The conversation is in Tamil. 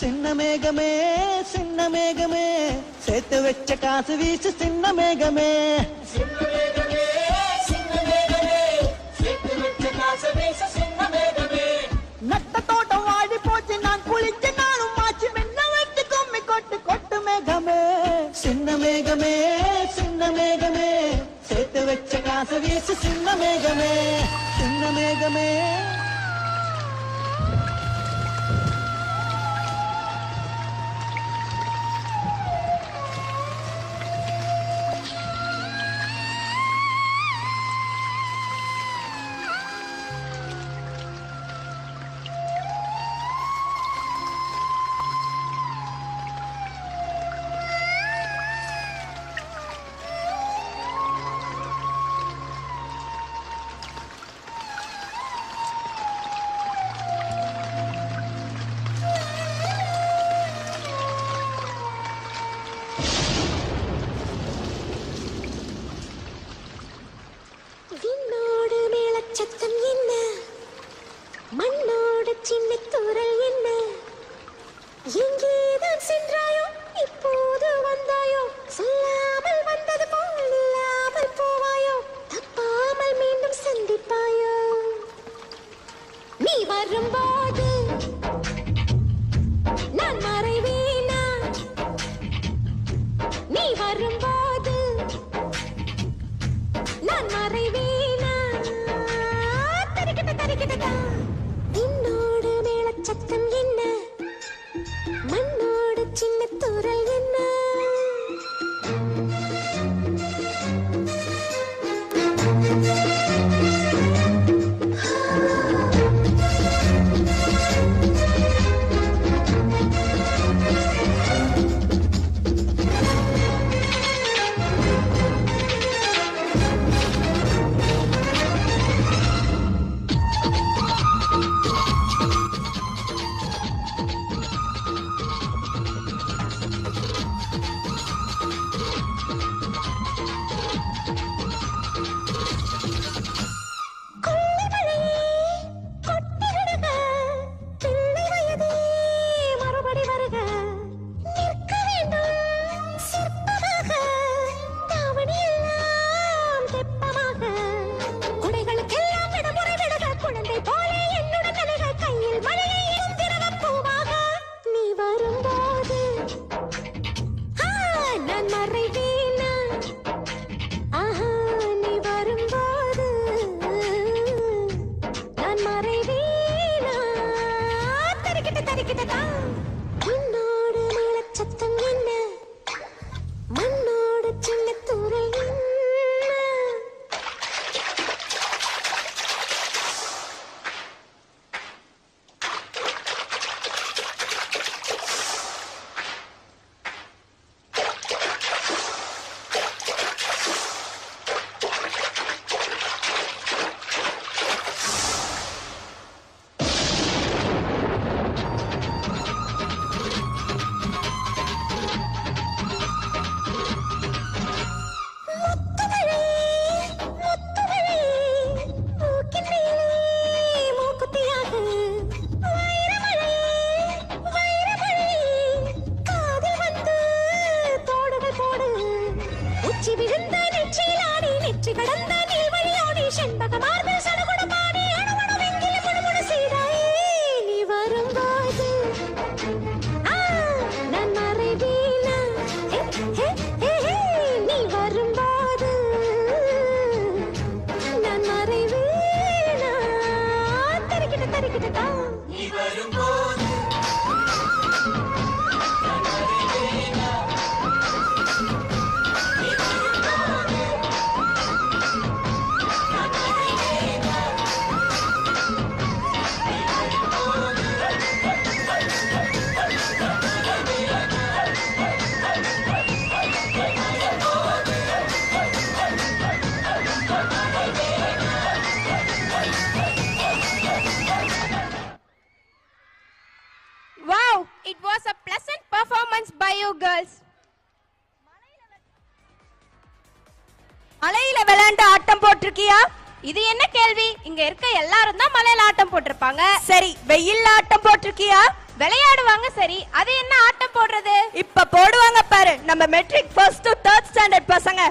சின்ன மேகமே சின்ன மேகமே. சேர்த்து வச்ச காசு வீசு சின்ன மேகமே. சின்ன மேகமே சின்ன மேகமே. சேர்த்து வச்ச காசு வீசு சின்ன மேகமே. சின்ன மேகமே. நீ நெற்றியிலாடி நெற்றி கடந்த நீள்வழியோடி செண்பக மார்பில் சடகுட பாடி அணுவணு வெங்கில முணுமுணு செய்தாயே நீ வரும்போது ஆ, நான் மறைவேனா? ஹே, ஹே, ஹே, ஹே, நீ வரும்போது நான் மறைவேனா? தரிக்கிட்ட, தரிக்கிட்டதா. Wow, கேர்ள்ஸ் மலையில விளையாண்டு ஆட்டம் போட்டிருக்கியா? இது என்ன கேள்வி? இங்க இருக்க எல்லாரும் தான் மலையில ஆட்டம் போட்டிருப்பாங்க. சரி வெயில்ல ஆட்டம் போட்டிருக்கியா? விளையாடுவாங்க சரி. அது என்ன ஆட்டம் போடுறது? இப்ப போடுவாங்க பாரு. நம்ம matric first to third standard பசங்க.